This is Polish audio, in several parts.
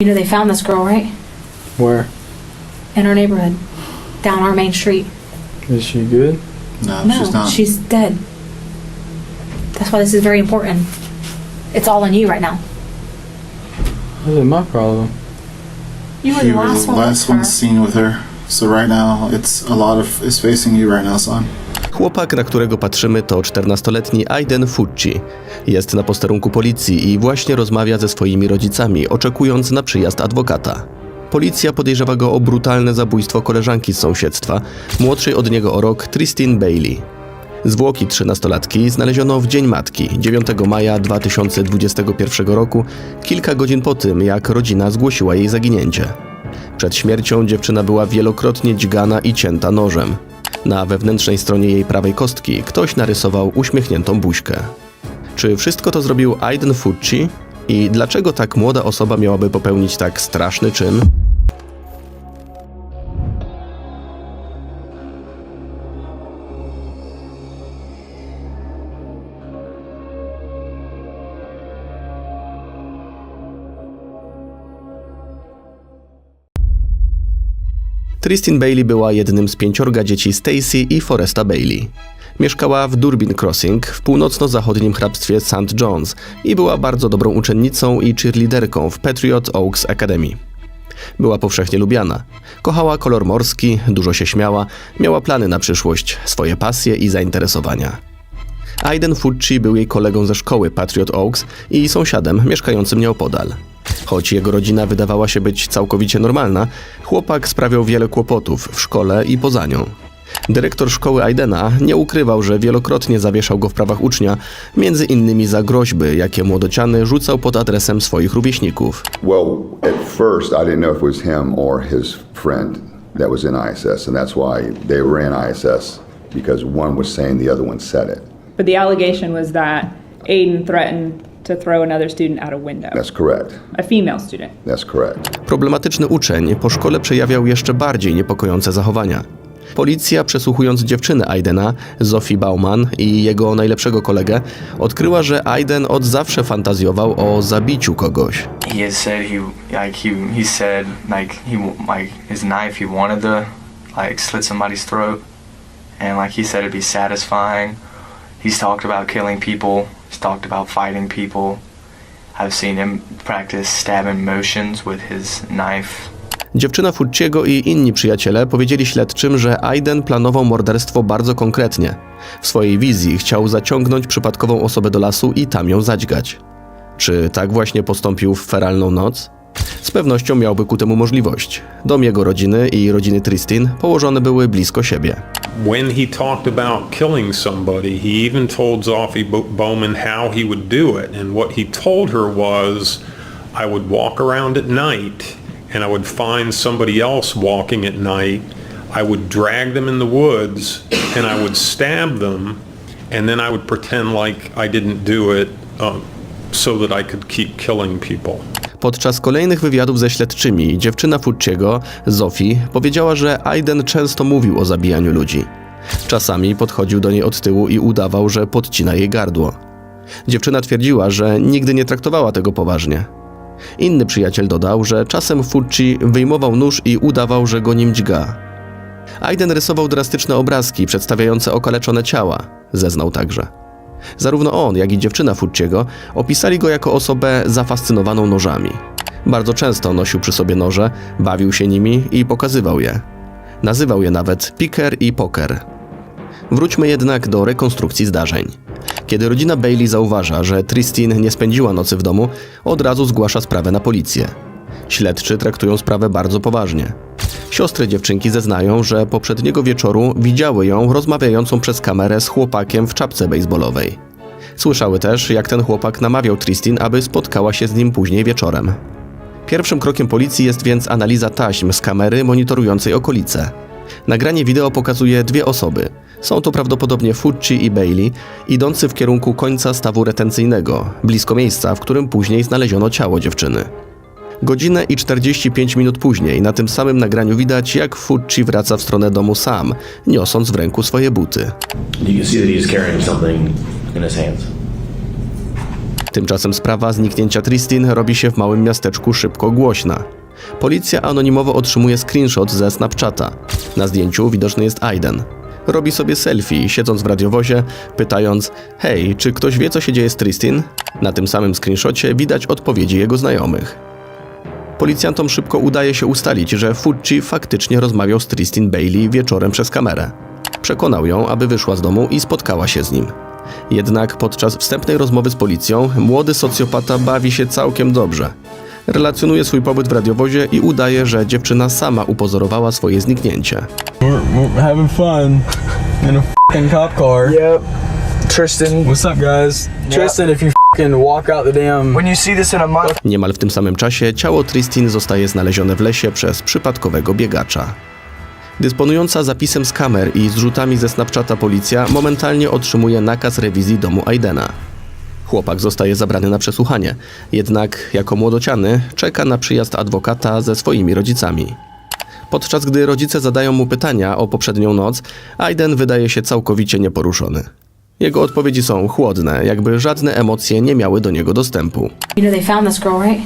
You know, they found this girl, right? Where? In our neighborhood, down our main street. Is she good? No, No, she's not. she's dead. That's why this is very important. It's all on you right now. That isn't my problem. You were you the were last the one. last with one her. seen with her. So right now, it's a lot of it's facing you right now, son. Chłopak, na którego patrzymy, to 14-letni Aiden Fucci. Jest na posterunku policji i właśnie rozmawia ze swoimi rodzicami, oczekując na przyjazd adwokata. Policja podejrzewa go o brutalne zabójstwo koleżanki z sąsiedztwa, młodszej od niego o rok Christine Bailey. Zwłoki 13-latki znaleziono w Dzień Matki, 9 maja 2021 roku, kilka godzin po tym, jak rodzina zgłosiła jej zaginięcie. Przed śmiercią dziewczyna była wielokrotnie dźgana i cięta nożem. Na wewnętrznej stronie jej prawej kostki ktoś narysował uśmiechniętą buźkę. Czy wszystko to zrobił Aiden Fucci? I dlaczego tak młoda osoba miałaby popełnić tak straszny czyn? Tristin Bailey była jednym z pięciorga dzieci Stacy i Foresta Bailey. Mieszkała w Durbin Crossing w północno-zachodnim hrabstwie St. John's i była bardzo dobrą uczennicą i cheerleaderką w Patriot Oaks Academy. Była powszechnie lubiana. Kochała kolor morski, dużo się śmiała, miała plany na przyszłość, swoje pasje i zainteresowania. Aiden Fucci był jej kolegą ze szkoły Patriot Oaks i sąsiadem mieszkającym nieopodal. Choć jego rodzina wydawała się być całkowicie normalna, chłopak sprawiał wiele kłopotów w szkole i poza nią. Dyrektor szkoły Aidena nie ukrywał, że wielokrotnie zawieszał go w prawach ucznia, między innymi za groźby, jakie młodociany rzucał pod adresem swoich rówieśników. Well, at first, I didn't know if it was him or his friend that was in ISS, and that's why they were in ISS because one was saying the other one said it. But the allegation was that Aiden threatened to throw another student out a window, That's correct. a female student. That's correct. Problematyczny uczeń po szkole przejawiał jeszcze bardziej niepokojące zachowania. Policja, przesłuchując dziewczynę Aidena, Zofie Bauman i jego najlepszego kolegę, odkryła, że Aiden od zawsze fantazjował o zabiciu kogoś. he said he like he he said like he like his knife he wanted to like slit somebody's throat and like he said it'd be satisfying he's talked about killing people talked about fighting people i've seen him practice stabbing motions with his knife Dziewczyna Fucciego i inni przyjaciele powiedzieli śledczym, że Aiden planował morderstwo bardzo konkretnie. W swojej wizji chciał zaciągnąć przypadkową osobę do lasu i tam ją zadźgać. Czy tak właśnie postąpił w feralną noc? Z pewnością miałby ku temu możliwość. Dom jego rodziny i rodziny Tristin położone były blisko siebie. when he talked about killing somebody, he even told Bowman how he would do it. And what he told her was, I would walk around at night and I would find somebody else walking at night. I would drag them in the woods and I would stab them and then I would pretend like I didn't do it um, so that I could keep killing people. Podczas kolejnych wywiadów ze śledczymi dziewczyna Fucciego, Zofii, powiedziała, że Aiden często mówił o zabijaniu ludzi. Czasami podchodził do niej od tyłu i udawał, że podcina jej gardło. Dziewczyna twierdziła, że nigdy nie traktowała tego poważnie. Inny przyjaciel dodał, że czasem Fucci wyjmował nóż i udawał, że go nim dźga. Aiden rysował drastyczne obrazki przedstawiające okaleczone ciała, zeznał także. Zarówno on, jak i dziewczyna Fucciego opisali go jako osobę zafascynowaną nożami. Bardzo często nosił przy sobie noże, bawił się nimi i pokazywał je. Nazywał je nawet piker i poker. Wróćmy jednak do rekonstrukcji zdarzeń. Kiedy rodzina Bailey zauważa, że Tristin nie spędziła nocy w domu, od razu zgłasza sprawę na policję. Śledczy traktują sprawę bardzo poważnie. Siostry dziewczynki zeznają, że poprzedniego wieczoru widziały ją rozmawiającą przez kamerę z chłopakiem w czapce baseballowej. Słyszały też, jak ten chłopak namawiał Tristin, aby spotkała się z nim później wieczorem. Pierwszym krokiem policji jest więc analiza taśm z kamery monitorującej okolice. Nagranie wideo pokazuje dwie osoby. Są to prawdopodobnie Fucci i Bailey, idący w kierunku końca stawu retencyjnego, blisko miejsca, w którym później znaleziono ciało dziewczyny. Godzinę i 45 minut później na tym samym nagraniu widać, jak Fucci wraca w stronę domu sam, niosąc w ręku swoje buty. Tymczasem sprawa zniknięcia Tristin robi się w małym miasteczku szybko głośna. Policja anonimowo otrzymuje screenshot ze Snapchata. Na zdjęciu widoczny jest Aiden. Robi sobie selfie, siedząc w radiowozie, pytając: Hej, czy ktoś wie, co się dzieje z Tristin? Na tym samym screenshocie widać odpowiedzi jego znajomych. Policjantom szybko udaje się ustalić, że Fucci faktycznie rozmawiał z Tristin Bailey wieczorem przez kamerę. Przekonał ją, aby wyszła z domu i spotkała się z nim. Jednak podczas wstępnej rozmowy z policją młody socjopata bawi się całkiem dobrze. Relacjonuje swój pobyt w radiowozie i udaje, że dziewczyna sama upozorowała swoje zniknięcie. We're, we're having fun in a fucking cop car. Yep. Tristan, What's up, guys? Tristan, if you fucking walk out the damn. When you see this in a month, Niemal w tym samym czasie ciało Tristin zostaje znalezione w lesie przez przypadkowego biegacza. Dysponująca zapisem z kamer i zrzutami ze Snapchata policja momentalnie otrzymuje nakaz rewizji domu Aidena. Chłopak zostaje zabrany na przesłuchanie, jednak jako młodociany czeka na przyjazd adwokata ze swoimi rodzicami. Podczas gdy rodzice zadają mu pytania o poprzednią noc, Aiden wydaje się całkowicie nieporuszony. Jego odpowiedzi są chłodne, jakby żadne emocje nie miały do niego dostępu. You know they found this girl, right?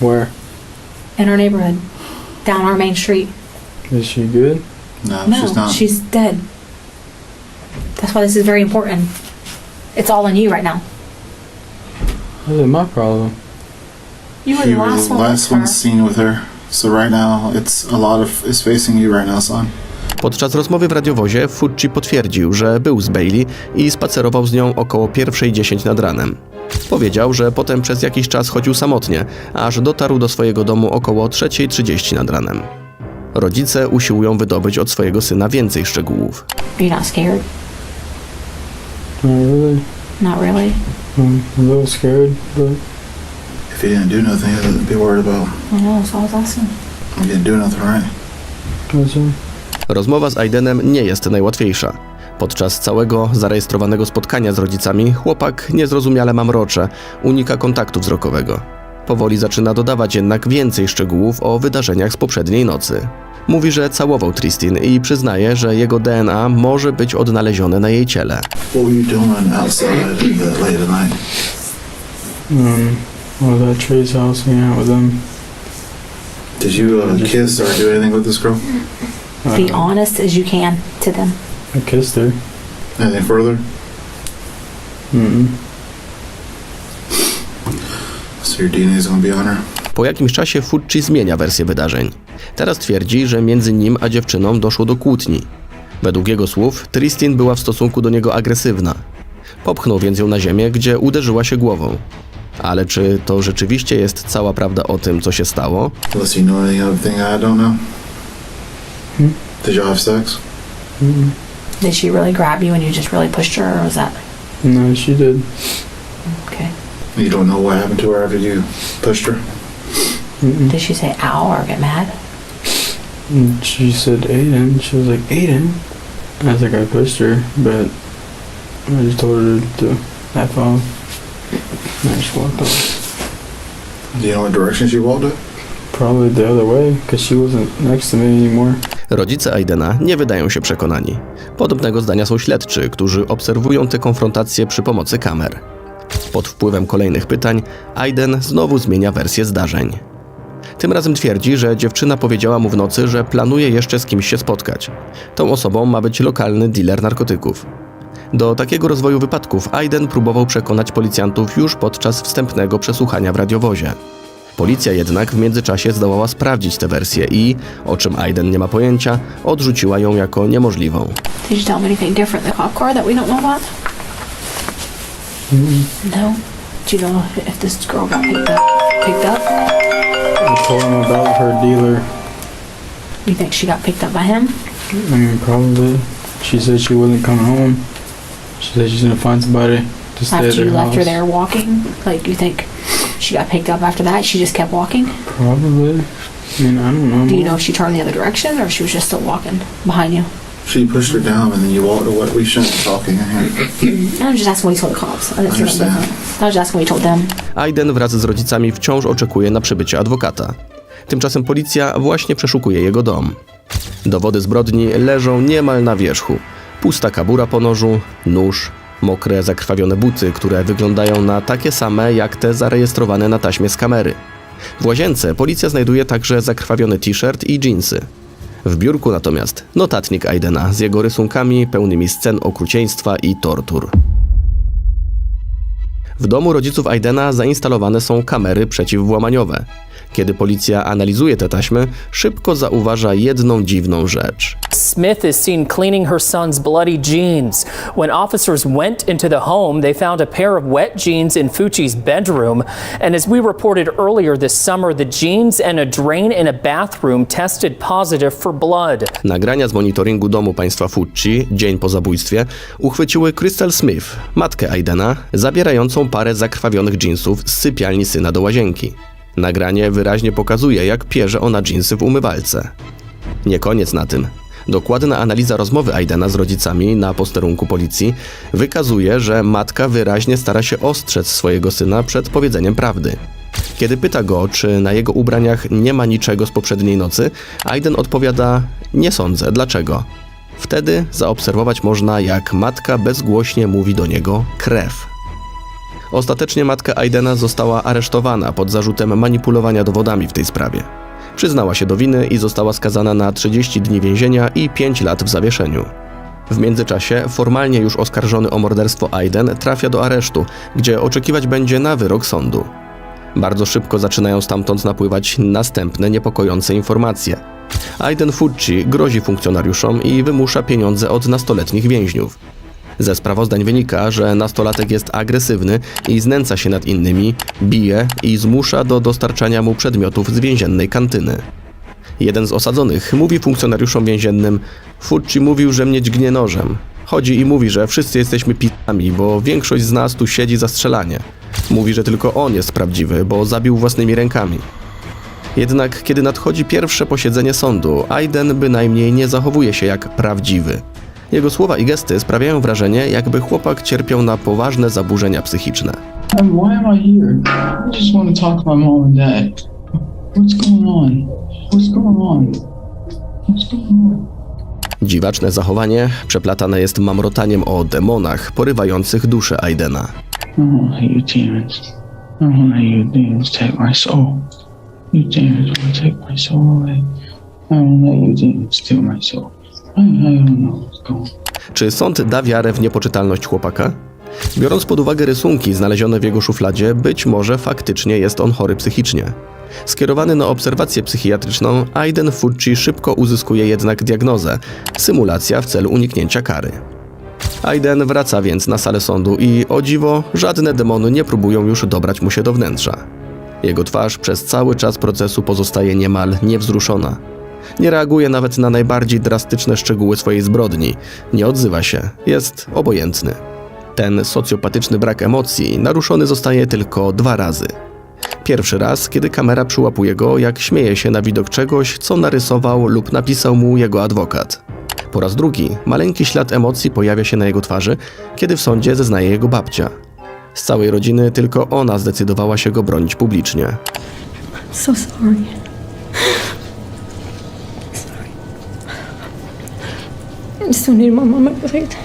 Where? In our neighborhood. Down our main street. Is she good? No, No, she's not. she's dead. That's why this is very important. It's all on you right now. How's it my problem? You were you the were last the one with last her. one seen with her. So right now, it's a lot of is facing you right now, son. Podczas rozmowy w radiowozie Fucci potwierdził, że był z Bailey i spacerował z nią około 1.10 nad ranem. Powiedział, że potem przez jakiś czas chodził samotnie, aż dotarł do swojego domu około 3.30 nad ranem. Rodzice usiłują wydobyć od swojego syna więcej szczegółów. Are you not scared? Not really. Not really. I'm a little scared, but If you didn't do nothing, you'd be worried about. I know, so I was asking. You didn't do nothing right. what's up? Rozmowa z Aidenem nie jest najłatwiejsza. Podczas całego zarejestrowanego spotkania z rodzicami chłopak niezrozumiale mamrocze, unika kontaktu wzrokowego. Powoli zaczyna dodawać jednak więcej szczegółów o wydarzeniach z poprzedniej nocy. Mówi, że całował Tristin i przyznaje, że jego DNA może być odnalezione na jej ciele. What were you doing outside that late at night? Um, well, that Trey's house, hanging out with them. Did you uh, kiss or do anything with this girl? Be honest as you can to them. I kissed her. Anything further? So your DNA is gonna be on her. Po jakimś czasie Fucci zmienia wersję wydarzeń. Teraz twierdzi, że między nim a dziewczyną doszło do kłótni. Według jego słów, Tristin była w stosunku do niego agresywna. Popchnął więc ją na ziemię, gdzie uderzyła się głową. Ale czy to rzeczywiście jest cała prawda o tym, co się stało? Unless you know anything I don't know. Did y'all have sex? Did she really grab you and you just really pushed her, or was that No, she did. okay? You don't know what happened to her after you pushed her? Mm-mm. Did she say ow or get mad? And she said Aiden. She was like Aiden. I was like I pushed her, but I just told her to F off. And I just walked off. Do you know what direction she walked it? Probably the other way, because she wasn't next to me anymore. Rodzice Aidena nie wydają się przekonani. Podobnego zdania są śledczy, którzy obserwują te konfrontacje przy pomocy kamer. Pod wpływem kolejnych pytań, Aiden znowu zmienia wersję zdarzeń. Tym razem twierdzi, że dziewczyna powiedziała mu w nocy, że planuje jeszcze z kimś się spotkać. Tą osobą ma być lokalny dealer narkotyków. Do takiego rozwoju wypadków Aiden próbował przekonać policjantów już podczas wstępnego przesłuchania w radiowozie. Policja jednak w międzyczasie zdołała sprawdzić tę wersję i, o czym Aiden nie ma pojęcia, odrzuciła ją jako niemożliwą. Did you tell them anything different in the cop car that we don't know about? No. Do you know if this girl got picked up? Picked up? I told him about her dealer. You think she got picked up by him? I mean, probably. She said she wasn't coming home. She said she's gonna find somebody to stay at After their you left her house. there walking? Like, you think she got picked up after that? She just kept walking? Probably. I mean, I don't know. Do you know if she turned the other direction or if she was just still walking behind you? She pushed her down and then you walked away. We shouldn't be talking in here. I was just asking what he told the cops. I didn't say anything Understand. I was just asking what he told them. Aiden wraz z rodzicami wciąż oczekuje na przybycie adwokata. Tymczasem policja właśnie przeszukuje jego dom. Dowody zbrodni leżą niemal na wierzchu. Pusta kabura po nożu, nóż, Mokre, zakrwawione buty, które wyglądają na takie same jak te zarejestrowane na taśmie z kamery. W łazience policja znajduje także zakrwawiony t-shirt i dżinsy. W biurku natomiast notatnik Aidena z jego rysunkami pełnymi scen okrucieństwa i tortur. W domu rodziców Aidena zainstalowane są kamery przeciwwłamaniowe. Kiedy policja analizuje te taśmy, szybko zauważa jedną dziwną rzecz. Smith is seen cleaning her son's bloody jeans. When officers went into the home, they found a pair of wet jeans in Fucci's bedroom. And as we reported earlier this summer, the jeans and a drain in a bathroom tested positive for blood. Nagrania z monitoringu domu państwa Fucci, dzień po zabójstwie, uchwyciły Crystal Smith, matkę Aidena, zabierającą parę zakrwawionych dżinsów z sypialni syna do łazienki. Nagranie wyraźnie pokazuje, jak pierze ona dżinsy w umywalce. Nie koniec na tym. Dokładna analiza rozmowy Aidena z rodzicami na posterunku policji wykazuje, że matka wyraźnie stara się ostrzec swojego syna przed powiedzeniem prawdy. Kiedy pyta go, czy na jego ubraniach nie ma niczego z poprzedniej nocy, Aiden odpowiada: Nie sądzę, dlaczego? Wtedy zaobserwować można, jak matka bezgłośnie mówi do niego krew. Ostatecznie matka Aidena została aresztowana pod zarzutem manipulowania dowodami w tej sprawie. Przyznała się do winy i została skazana na 30 dni więzienia i 5 lat w zawieszeniu. W międzyczasie formalnie już oskarżony o morderstwo Aiden trafia do aresztu, gdzie oczekiwać będzie na wyrok sądu. Bardzo szybko zaczynają stamtąd napływać następne niepokojące informacje. Aiden Fucci grozi funkcjonariuszom i wymusza pieniądze od nastoletnich więźniów. Ze sprawozdań wynika, że nastolatek jest agresywny i znęca się nad innymi, bije i zmusza do dostarczania mu przedmiotów z więziennej kantyny. Jeden z osadzonych mówi funkcjonariuszom więziennym: Fucci mówił, że mnie dźgnie nożem. Chodzi i mówi, że wszyscy jesteśmy pitami, bo większość z nas tu siedzi za strzelanie. Mówi, że tylko on jest prawdziwy, bo zabił własnymi rękami. Jednak kiedy nadchodzi pierwsze posiedzenie sądu, Aiden bynajmniej nie zachowuje się jak prawdziwy. Jego słowa i gesty sprawiają wrażenie, jakby chłopak cierpiał na poważne zaburzenia psychiczne. Why am I here? I just want to talk to my mom and dad. What's going on? What's going on? What's going on? Dziwaczne zachowanie przeplatane jest mamrotaniem o demonach porywających duszę Aidena. I don't let you demons. I don't let you demons take my soul. You demons to take my soul away. I don't let you demons steal my soul. Czy sąd da wiarę w niepoczytalność chłopaka? Biorąc pod uwagę rysunki znalezione w jego szufladzie, być może faktycznie jest on chory psychicznie. Skierowany na obserwację psychiatryczną, Aiden Fucci szybko uzyskuje jednak diagnozę symulacja w celu uniknięcia kary. Aiden wraca więc na salę sądu i o dziwo, żadne demony nie próbują już dobrać mu się do wnętrza. Jego twarz przez cały czas procesu pozostaje niemal niewzruszona. Nie reaguje nawet na najbardziej drastyczne szczegóły swojej zbrodni, nie odzywa się, jest obojętny. Ten socjopatyczny brak emocji naruszony zostaje tylko dwa razy. Pierwszy raz, kiedy kamera przyłapuje go, jak śmieje się na widok czegoś, co narysował lub napisał mu jego adwokat. Po raz drugi, maleńki ślad emocji pojawia się na jego twarzy, kiedy w sądzie zeznaje jego babcia. Z całej rodziny tylko ona zdecydowała się go bronić publicznie. So sorry. Need my mama right.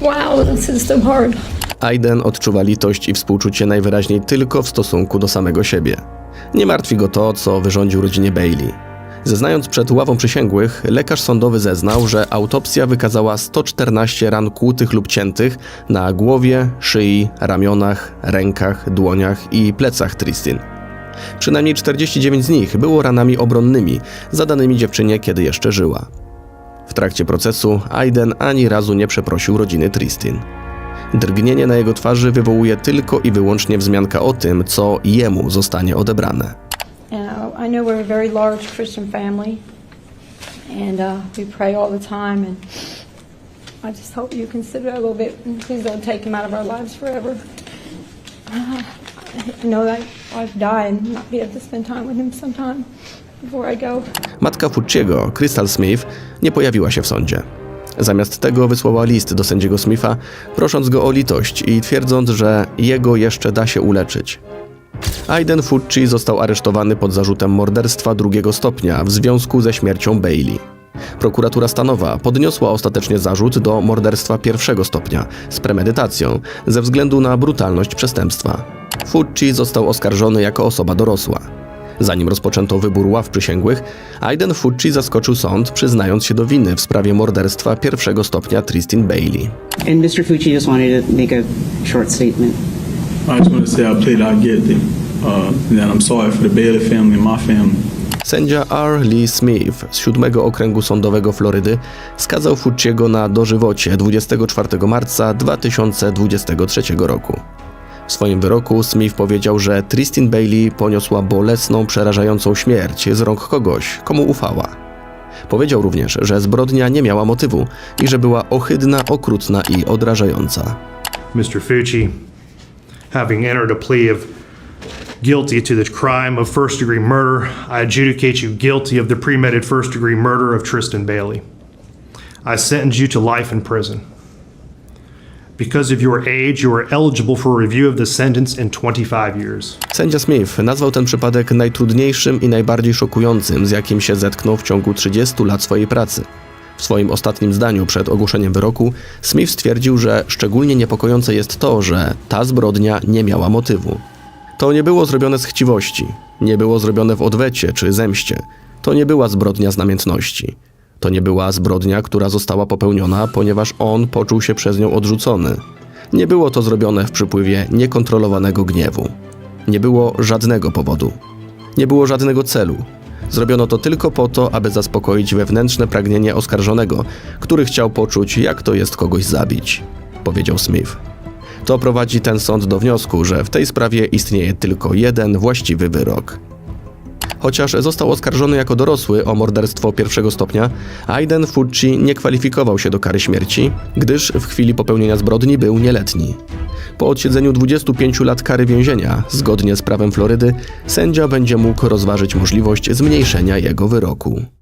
Wow, this is so hard. Aiden odczuwa litość i współczucie najwyraźniej tylko w stosunku do samego siebie. Nie martwi go to, co wyrządził rodzinie Bailey. Zeznając przed ławą przysięgłych, lekarz sądowy zeznał, że autopsja wykazała 114 ran kłutych lub ciętych na głowie, szyi, ramionach, rękach, dłoniach i plecach Tristin. Przynajmniej 49 z nich było ranami obronnymi, zadanymi dziewczynie, kiedy jeszcze żyła. W trakcie procesu Aiden ani razu nie przeprosił rodziny Tristin. Drgnienie na jego twarzy wywołuje tylko i wyłącznie wzmianka o tym, co jemu zostanie odebrane. Know, I know we're a very large Christian family, and uh, we pray all the time. And I just hope you consider a little bit. And please don't take him out of our lives forever. Uh, know I've and not be able to spend time with him sometime before I go. Matka Fucciego, Crystal Smith, nie pojawiła się w sądzie. Zamiast tego wysłała list do sędziego Smitha, prosząc go o litość i twierdząc, że jego jeszcze da się uleczyć. Aiden Fucci został aresztowany pod zarzutem morderstwa drugiego stopnia w związku ze śmiercią Bailey. Prokuratura stanowa podniosła ostatecznie zarzut do morderstwa pierwszego stopnia z premedytacją ze względu na brutalność przestępstwa. Fucci został oskarżony jako osoba dorosła. Zanim rozpoczęto wybór ław przysięgłych, Aiden Fucci zaskoczył sąd, przyznając się do winy w sprawie morderstwa pierwszego stopnia Tristin Bailey. And Mr. Fucci just wanted to make a short statement. I just want to say I plead not guilty. Uh, that I'm sorry for the Bailey family and my family. Sędzia R. Lee Smith z 7 Okręgu Sądowego Florydy skazał Fucciego na dożywocie 24 marca 2023 roku. W swoim wyroku Smith powiedział, że Tristin Bailey poniosła bolesną, przerażającą śmierć z rąk kogoś, komu ufała. Powiedział również, że zbrodnia nie miała motywu i że była ohydna, okrutna i odrażająca. Mr. Fucci, having entered a plea of guilty to the crime of first degree murder, I adjudicate you guilty of the premeditated first degree murder of Tristan Bailey. I sentence you to life in prison. Because of your age, you are eligible for review of the sentence in 25 years. Sędzia Smith nazwał ten przypadek najtrudniejszym i najbardziej szokującym, z jakim się zetknął w ciągu 30 lat swojej pracy. W swoim ostatnim zdaniu przed ogłoszeniem wyroku Smith stwierdził, że szczególnie niepokojące jest to, że ta zbrodnia nie miała motywu. To nie było zrobione z chciwości, nie było zrobione w odwecie czy zemście. To nie była zbrodnia z namiętności. To nie była zbrodnia, która została popełniona, ponieważ on poczuł się przez nią odrzucony. Nie było to zrobione w przypływie niekontrolowanego gniewu. Nie było żadnego powodu. Nie było żadnego celu. Zrobiono to tylko po to, aby zaspokoić wewnętrzne pragnienie oskarżonego, który chciał poczuć, jak to jest kogoś zabić, powiedział Smith. To prowadzi ten sąd do wniosku, że w tej sprawie istnieje tylko jeden właściwy wyrok. Chociaż został oskarżony jako dorosły o morderstwo pierwszego stopnia, Aiden Fucci nie kwalifikował się do kary śmierci, gdyż w chwili popełnienia zbrodni był nieletni. Po odsiedzeniu 25 lat kary więzienia, zgodnie z prawem Florydy, sędzia będzie mógł rozważyć możliwość zmniejszenia jego wyroku.